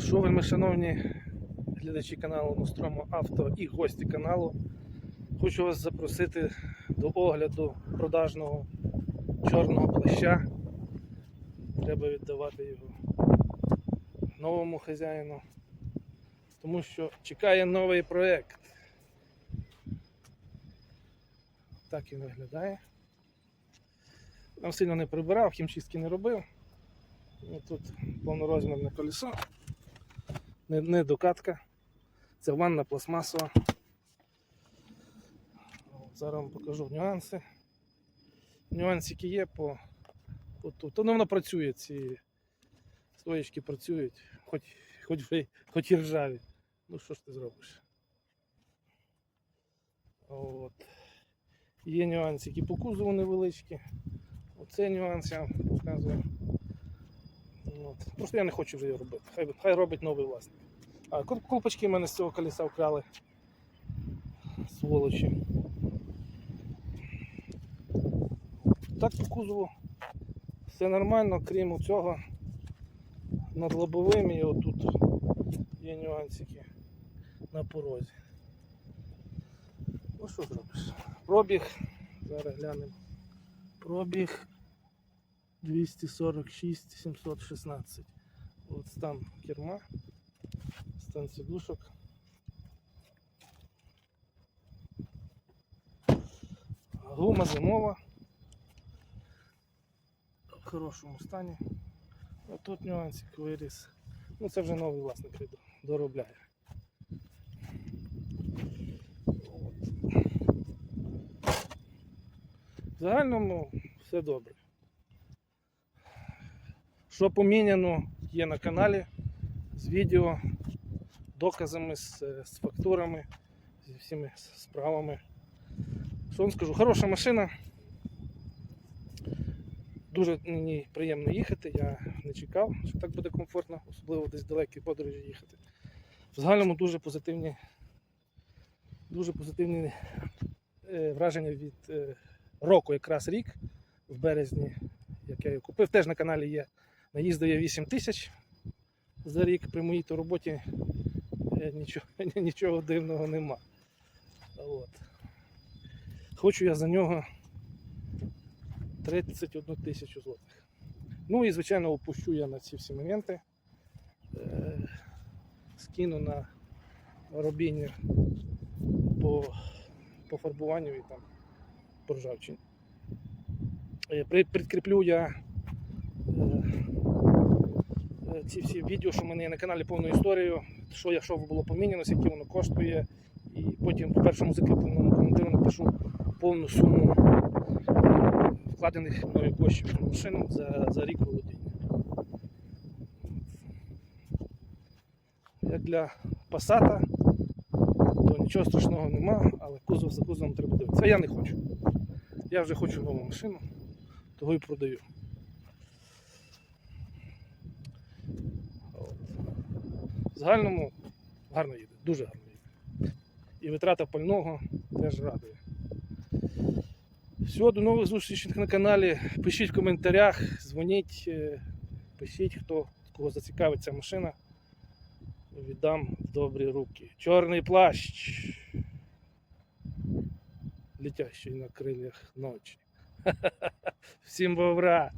Що вельми шановні глядачі каналу Ностромо Авто і гості каналу. Хочу вас запросити до огляду продажного чорного плаща. Треба віддавати його новому хазяїну, тому що чекає новий проєкт. Так він виглядає. Там сильно не прибирав, хімчистки не робив. Ну, Тут повнорозмірне колесо, не, не докатка. Це ванна пластмасова. Зараз вам покажу нюанси. Нюансики є по, по тут. Ну, воно працює, ці стоєчки працюють, хоч, хоч, хоч і ржаві. Ну що ж ти зробиш? От. Є нюансики по кузову невеличкі. Оце нюанс я вам показую. Просто я не хочу вже його робити. Хай, хай робить новий власник. А в мене з цього колеса вкрали. Сволочі. Так по кузову все нормально, крім цього над лобовим і отут є нюансики на порозі. Ну що зробиш? Пробіг, зараз глянемо. Пробіг 246 716. От стан керма, стан сидушок. Гума зимова. В хорошому стані. А тут нюансик виріс. Ну це вже новий власник до- доробляє. В загальному все добре. Що поміняно є на каналі з відео, доказами, з, е, з фактурами, зі всіми справами. Що вам скажу? Хороша машина. Дуже мені приємно їхати. Я не чекав, що так буде комфортно, особливо десь далекі подорожі їхати. В загальному дуже позитивні, дуже позитивні е, враження від е, року, якраз рік в березні, як я її купив. Теж на каналі є. Наїздив я 8 тисяч за рік при моїй то роботі е, нічого, нічого дивного нема. От. Хочу я за нього 31 тисячу злотих. Ну і звичайно опущу я на ці всі моменти. Е, скину на робіння по, по фарбуванню і там по ржавчині. Е, при- Підкріплю я ці всі відео, що в мене є на каналі повну історію, що я що було поміняно, скільки воно коштує. І потім в першому закріпленому коментарі напишу повну суму е, вкладених мною коштів в машину за, за рік володіння. Як для Passat, то нічого страшного нема, але кузов за кузовом треба дивитися. А я не хочу. Я вже хочу нову машину, того і продаю. От. В загальному гарно їде, дуже гарно їде. І витрата пального теж радує. Все, до нових зустрічей на каналі. Пишіть в коментарях, дзвоніть, е, пишіть, хто кого зацікавить ця машина. Віддам в добрі руки. Чорний плащ. Летящий на крилях ночі. Всім бобра!